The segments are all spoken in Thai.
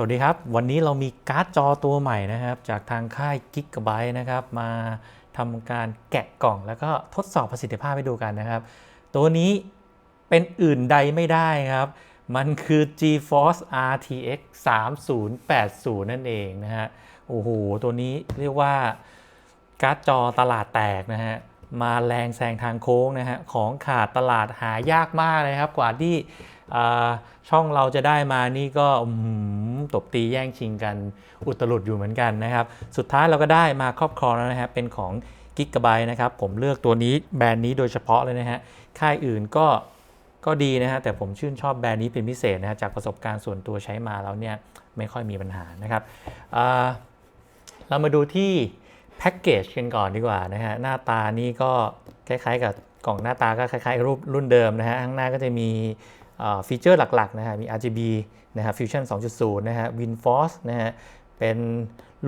สวัสดีครับ วันนี้เรามีการ์ดจอตัวใหม่นะครับ จากทางค่าย Gigabyte นะครับ มาทำการแกะกล่องแล้วก็ทดสอบประสิทธิภาพให้ดูกันนะครับ ตัวนี้เป็นอื่นใดไม่ได้ครับ มันคือ GeForce RTX 3080 นั่นเองนะฮะโอ้โห ตัวนี้เรียกว่าการ์ดจอตลาดแตกนะฮะมาแรงแซงทางโค้งนะฮะของขาดตลาดหายากมากเลยครับกว่าที่ ช่องเราจะได้มานี่ก็ตบตีแย่งชิงกันอุตลุดอยู่เหมือนกันนะครับ สุดท้ายเราก็ได้มาครอบครองแล้วนะครับ เป็นของ g i g a b y t e นะครับ ผมเลือกตัวนี้แบรนด์นี้โดยเฉพาะเลยนะฮะ ค่ายอื่นก็ก็ดีนะฮะ แต่ผมชื่นชอบแบรนด์นี้เป็นพิเศษนะฮะ จากประสบการณ์ส่วนตัวใช้มาแล้วเนี่ยไม่ค่อยมีปัญหานะครับ เรามาดูที่แพ็กเกจกันก่อนดีกว่านะฮะ หน้าตานี่ก็คล้ายๆกับกล่องหน้าตาก็คล้ายๆรูปรุ่นเดิมนะฮะ ข้างหน้าก็จะมี ฟีเจอร์หลักๆนะฮะมี RGB นะฮะ Fusion 2.0 นะฮะ WinForce นะฮะเป็น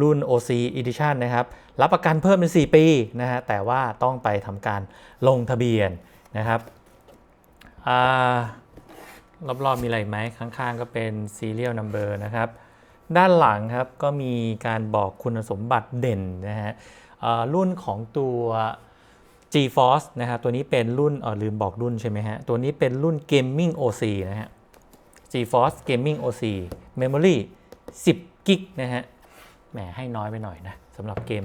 รุ่น OC Edition นะครับ รับประกันเพิ่มเป็น 4 ปีนะฮะแต่ว่าต้องไปทำการลงทะเบียนนะครับอรอบๆมีอะไรไหมข้างๆ ก็เป็น Serial Number นะครับ ด้านหลังครับก็มีการบอกคุณสมบัติเด่นนะฮะรุ่นของตัว GeForce นะครับตัวนี้เป็นรุ่นออลืมบอกรุ่นใช่ไหมฮะ ตัวนี้เป็นรุ่น Gaming OC นะฮะ GeForce Gaming OC Memory 10กิกนะฮะแหมให้น้อยไปหน่อยนะสำหรับเกม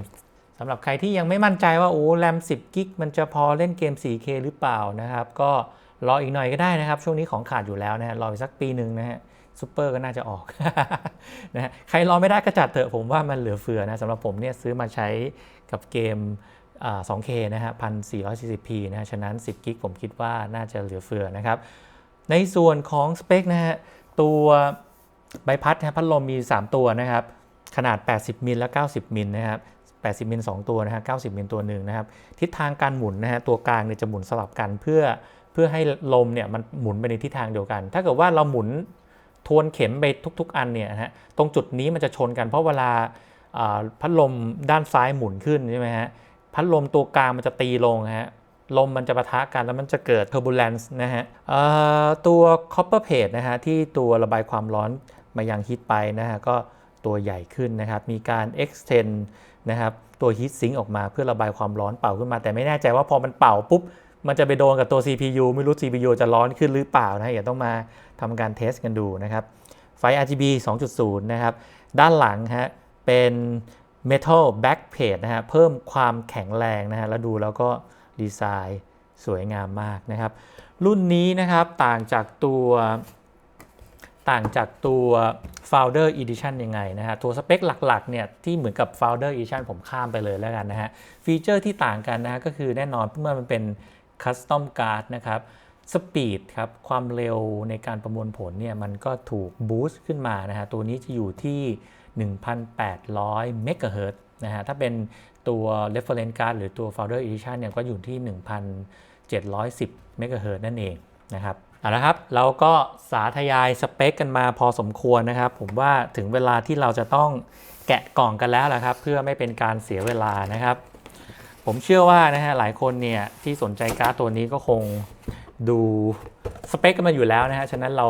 สำหรับใครที่ยังไม่มั่นใจว่าโอ้แรม10กิกมันจะพอเล่นเกม 4K หรือเปล่านะครับ ก็รออีกหน่อยก็ได้นะครับ ช่วงนี้ของขาดอยู่แล้วนะฮะรออีกสักปีหนึ่งนะฮะซูเปอร์ก็น่าจะออกนะฮะใครรอไม่ได้ก็จัดเถอะผมว่ามันเหลือเฟือนะสำหรับผมเนี่ยซื้อมาใช้กับเกม 2K นะฮะ 1440p นะฮะ ฉะนั้น 10 กิกผมคิดว่าน่าจะเหลือเฟือนะครับ ในส่วนของสเปคนะฮะ ตัวใบพัดนะพัดลมมี 3 ตัวนะครับ ขนาด 80 มิลและ 90 มิลนะครับ 80 มิล 2 ตัวนะฮะ 90 มิลตัวหนึ่งนะครับ ทิศทางการหมุนนะฮะ ตัวกลางเนี่ยจะหมุนสลับกันเพื่อเพื่อให้ลมเนี่ยมันหมุนไปในทิศทางเดียวกัน ถ้าเกิดว่าเราหมุนทวนเข็มไปทุก ๆ อันเนี่ยนะฮะ ตรงจุดนี้มันจะชนกันเพราะเวลาพัดลมด้านซ้ายหมุนขึ้นใช่ไหมฮะ พัดลมตัวกลางมันจะตีลงฮะลมมันจะปะทะกันแล้วมันจะเกิด turbulence นะฮะตัว copper plate นะฮะที่ตัวระบายความร้อนมายังฮีทไปนะฮะก็ตัวใหญ่ขึ้นนะครับ มีการ extend นะครับตัว heat sink ออกมาเพื่อระบายความร้อนเป่าขึ้นมา แต่ไม่แน่ใจว่าพอมันเป่าปุ๊บ มันจะไปโดนกับตัว CPU ไม่รู้ CPU จะร้อนขึ้นหรือเปล่านะอย่าต้องมาทำการเทสกันดูนะครับ ไฟ RGB 2.0 นะครับ ด้านหลังฮะเป็น Metal Backplate นะฮะเพิ่มความแข็งแรงนะฮะแล้วดูแล้วก็ดีไซน์สวยงามมากนะครับ รุ่นนี้นะครับต่างจากตัวต่างจากตัว Founder Edition ยังไงนะฮะตัวสเปคหลักๆเนี่ยที่เหมือนกับ Founder Edition ผมข้ามไปเลยแล้วกันนะฮะฟีเจอร์ที่ต่างกันนะฮะก็คือแน่นอนเมื่อมันเป็น Custom Card นะครับสปีดครับความเร็วในการประมวลผลเนี่ยมันก็ถูกบูสต์ขึ้นมานะฮะตัวนี้จะอยู่ที่ 1,800เมกะเฮิรต์นะฮะถ้าเป็นตัว reference card หรือตัว founder edition เนี่ยก็อยู่ที่ 1,710เมกะเฮิรต์นั่นเองนะครับเอาละครับเราก็สาธยายสเปคกันมาพอสมควรนะครับ ผมว่าถึงเวลาที่เราจะต้องแกะกล่องกันแล้วละครับ เพื่อไม่เป็นการเสียเวลานะครับ ผมเชื่อว่านะฮะหลายคนเนี่ยที่สนใจการ์ดตัวนี้ก็คงดูสเปคกันมาอยู่แล้วนะฮะฉะนั้นเรา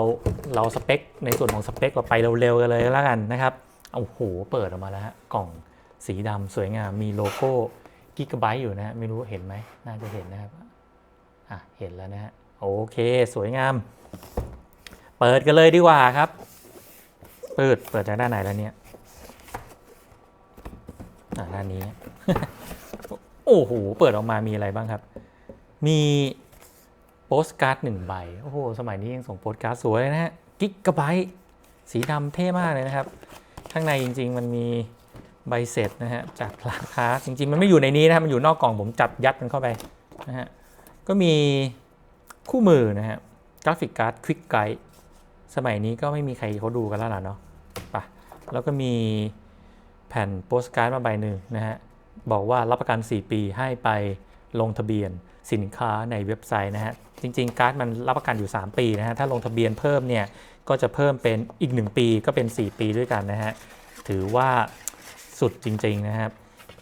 เราสเปคในส่วนของสเปคเราไปเร็วๆกันเลยแล้วกันนะครับ โอ้โหเปิดออกมาแล้วฮะกล่องสีดำสวยงามมีโลโก้กิกะไบต์อยู่นะฮะไม่รู้เห็นไหมน่าจะเห็นนะครับอะเห็นแล้วนะฮะโอเคสวยงาม เปิดกันเลยดีกว่าครับ เปิดเปิดจากด้านไหนแล้วเนี่ยอะด้านนี้ โอ้โหเปิดออกมามีอะไรบ้างครับ มีโปสการ์ดหนึ่งใบโอ้โหสมัยนี้ยังส่งโปสการ์ดสวยเลยนะฮะกิกะไบต์สีดำเท่มากเลยนะครับ ข้างในจริง ๆ มันมีใบเสร็จนะฮะจากราคาจริง ๆ มันไม่อยู่ในนี้นะมันอยู่นอกกล่องผมจับยัดมันเข้าไปนะฮะก็มีคู่มือนะฮะกราฟิกการ์ดควิกไกด์สมัยนี้ก็ไม่มีใครเขาดูกันแล้วล่ะเนาะไปะแล้วก็มีแผ่นโปสการ์ดมาใบหนึ่งนะฮะบอกว่ารับประกัน 4 ปีให้ไปลงทะเบียน สินค้าในเว็บไซต์นะฮะ จริง ๆ การ์ดมันรับประกันอยู่ 3 ปีนะฮะ ถ้าลงทะเบียนเพิ่มเนี่ยก็จะเพิ่มเป็นอีก 1 ปีก็เป็น 4 ปีด้วยกันนะฮะ ถือว่าสุดจริง ๆ นะครับ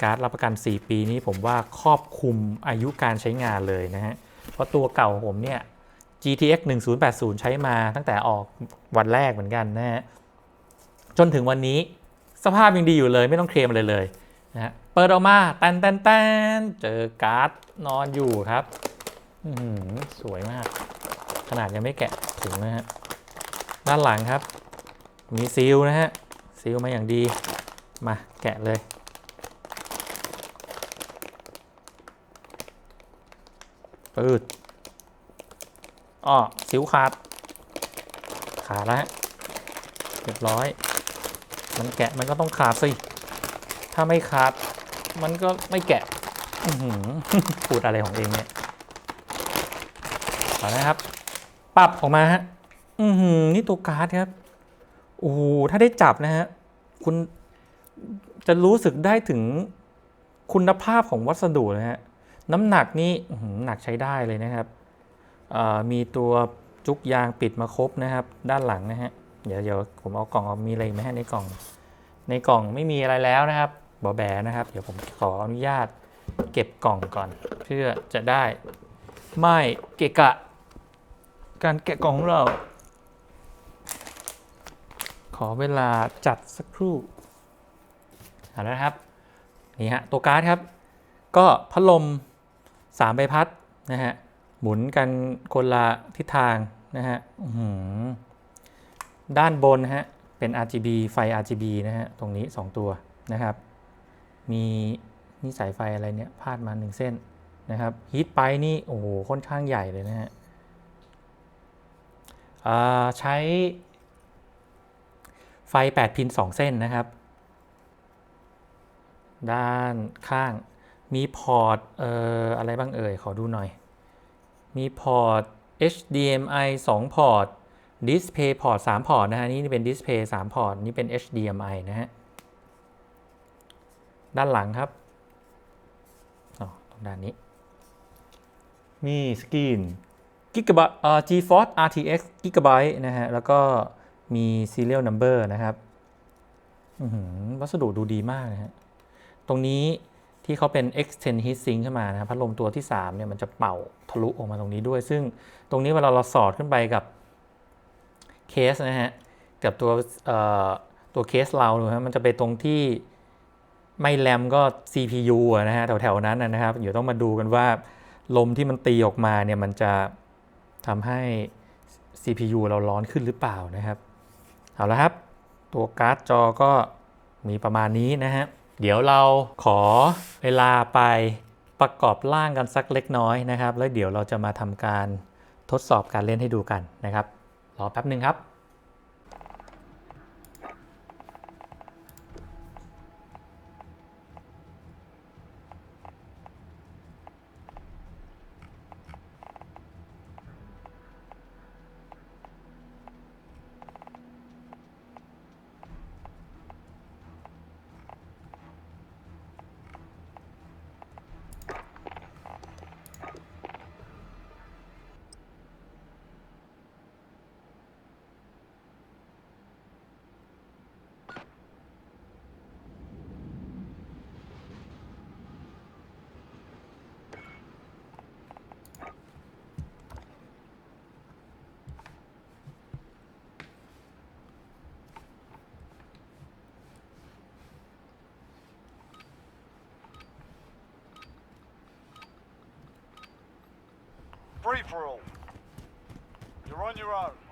การ์ดรับประกัน 4 ปีนี้ผมว่าครอบคลุมอายุการใช้งานเลยนะฮะ เพราะตัวเก่าผมเนี่ย GTX 1080 ใช้มาตั้งแต่ออกวันแรกเหมือนกันนะฮะ จนถึงวันนี้สภาพยังดีอยู่เลยไม่ต้องเคลมอะไรเลยนะฮะ เปิดออกมาแตนแตนแตนเจอการ์ดนอนอยู่ครับอื้อหือสวยมาก ขนาดยังไม่แกะถุงนะฮะ ด้านหลังครับ มีซีลนะฮะ ซีลมาอย่างดี มาแกะเลย ปืดอ้อสิวขาด ขาดแล้ว เรียบร้อย มันแกะมันก็ต้องขาดสิ ถ้าไม่ขาด มันก็ไม่แกะพูดอะไรของเองเนี่ยเอนะครับ ปรับออกมาฮะอือหือนี่ตัวการ์ดครับโอ้โหถ้าได้จับนะฮะคุณจะรู้สึกได้ถึงคุณภาพของวัสดุนะฮะน้ำหนักนี่หนักใช้ได้เลยนะครับ มีตัวจุกยางปิดมาครบนะครับ ด้านหลังนะฮะเดี๋ยวเดี๋ยวผมเอากล่องมีอะไรไหมฮะในกล่อง ในกล่องไม่มีอะไรแล้วนะครับ บอแบนะครับ เดี๋ยวผมขออนุญาตเก็บกล่องก่อน เพื่อจะได้ไม่เกะกะ การแกะกล่องของเรา ขอเวลาจัดสักครู่เอาละครับ นี่ฮะ ตัวการ์ดครับ ก็พัดลม3ใบพัดนะฮะ หมุนกันคนละทิศทางนะฮะด้านบนฮะ เป็น RGB ไฟ RGB นะฮะ ตรงนี้ 2 ตัวนะครับ มีนี่สายไฟอะไรเนี่ยพาดมา 1 เส้นนะครับฮีทไปนี่โอ้โหค่อนข้างใหญ่เลยนะฮะใช้ไฟ 8 พิน 2 เส้นนะครับ ด้านข้างมีพอร์ตเอ่ออะไรบ้างเอ่ย ขอดูหน่อย มีพอร์ต HDMI 2 พอร์ต Display พอร์ต3พอร์ตนะฮะ นี่เป็น Display 3 พอร์ต นี่เป็น HDMI นะฮะ ด้านหลังครับตรงด้านนี้ มีสกรีน Gigabyte เอ่อ GeForce RTX Gigabyte นะฮะ แล้วก็มี Serial Number นะครับวัสดุดูดีมากนะฮะ ตรงนี้ที่เขาเป็น extend heat sink ขึ้นมานะครับพัดลมตัวที่ 3 เนี่ย มันจะเป่าทะลุออกมาตรงนี้ด้วย ซึ่งตรงนี้เวลาเราสอดขึ้นไปกับเคสนะฮะ กับตัวเอ่อตัวเคสเรานะฮะมันจะไปตรงที่ ไม่แรมก็ CPU นะฮะแถวๆนั้นนะนะครับเดี๋ยวต้องมาดูกันว่าลมที่มันตีออกมาเนี่ยมันจะทำให้ CPU เราร้อนขึ้นหรือเปล่านะครับ เอาละครับ ตัวการ์ดจอก็มีประมาณนี้นะฮะ เดี๋ยวเราขอเวลาไปประกอบร่างกันสักเล็กน้อยนะครับ แล้วเดี๋ยวเราจะมาทำการทดสอบการเล่นให้ดูกันนะครับ รอแป๊บหนึ่งครับ Free for all. You're on your own.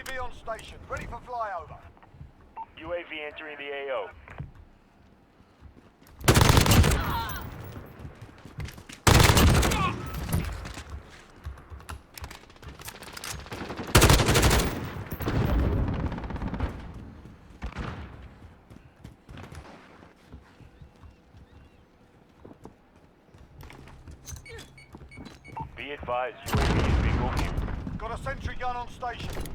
UAV on station, ready for flyover. UAV entering the AO. Be advised, UAV is being Got a sentry gun on station.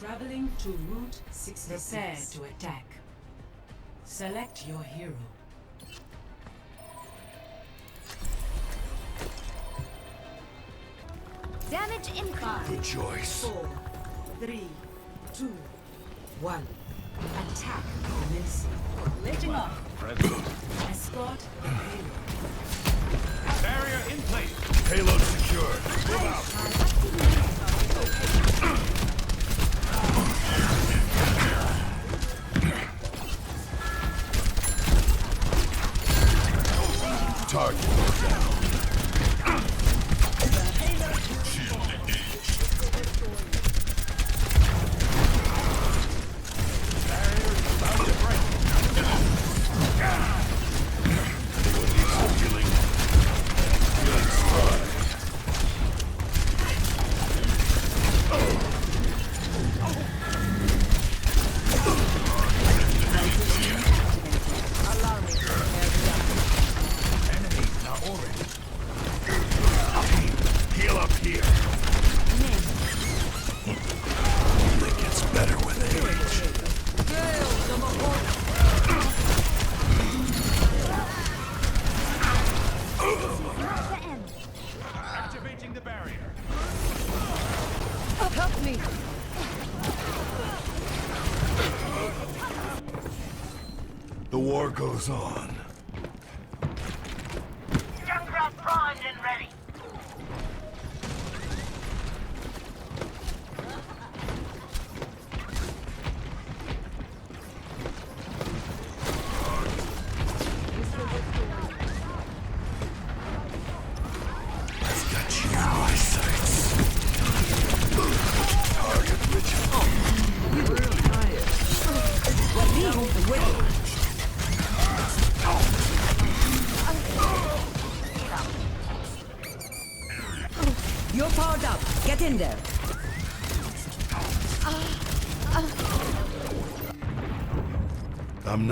Traveling to Route 66. Prepare to attack. Select your hero. Damage incoming. Good choice. Four, three, two, one. Attack commencing. Lifting off. Escort the payload. Barrier in place. Payload secured. Move out. Down.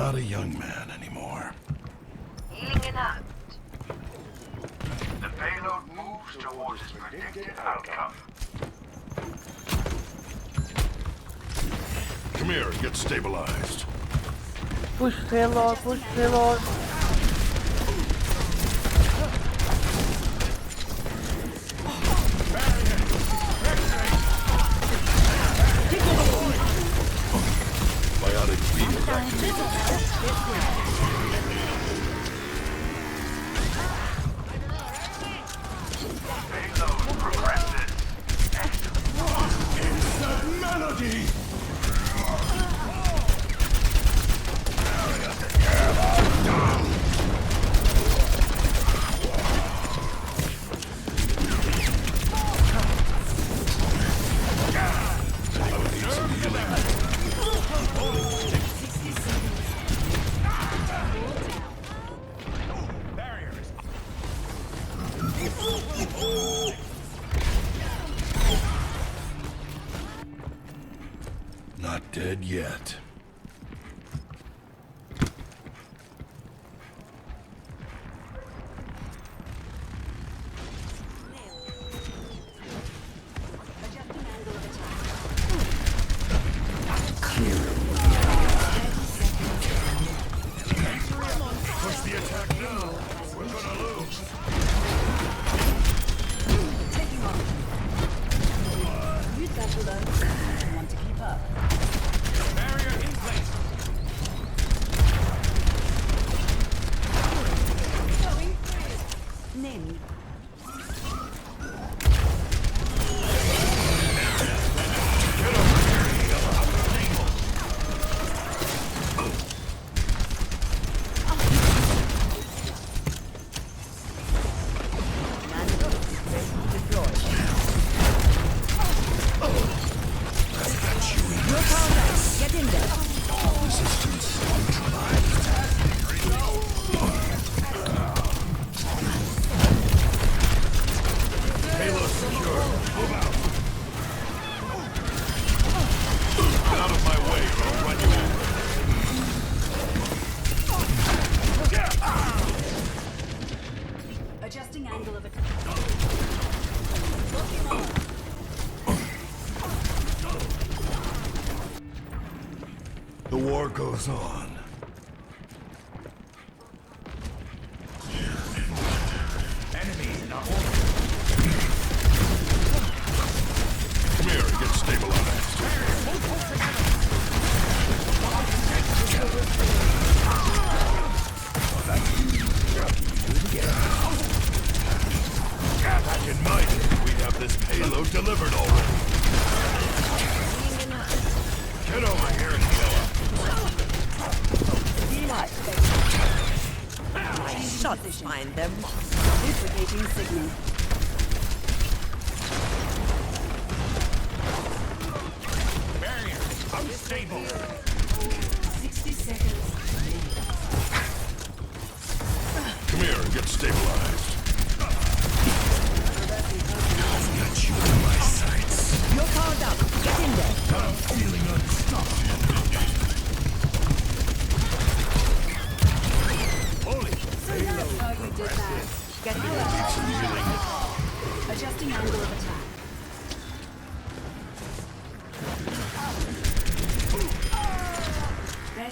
Not a young man anymore. Healing enough. The payload moves towards its predicted outcome. Come here, get stabilized. Push payload, push payload. Biotic field activated. Get quick.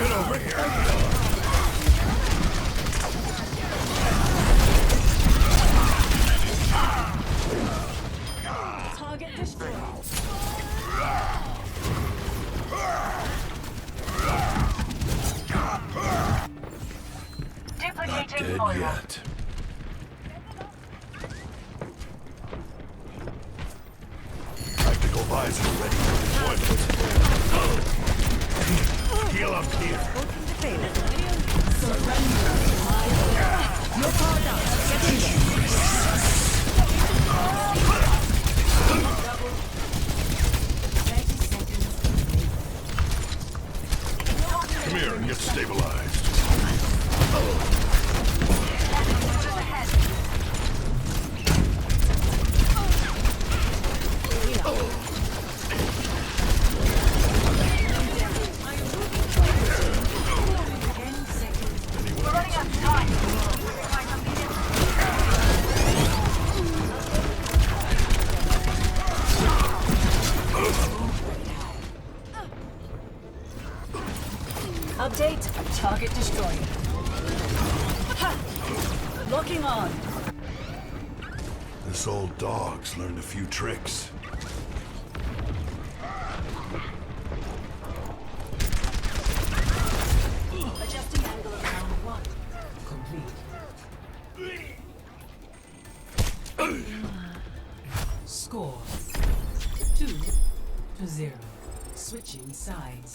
Get over here. Sides.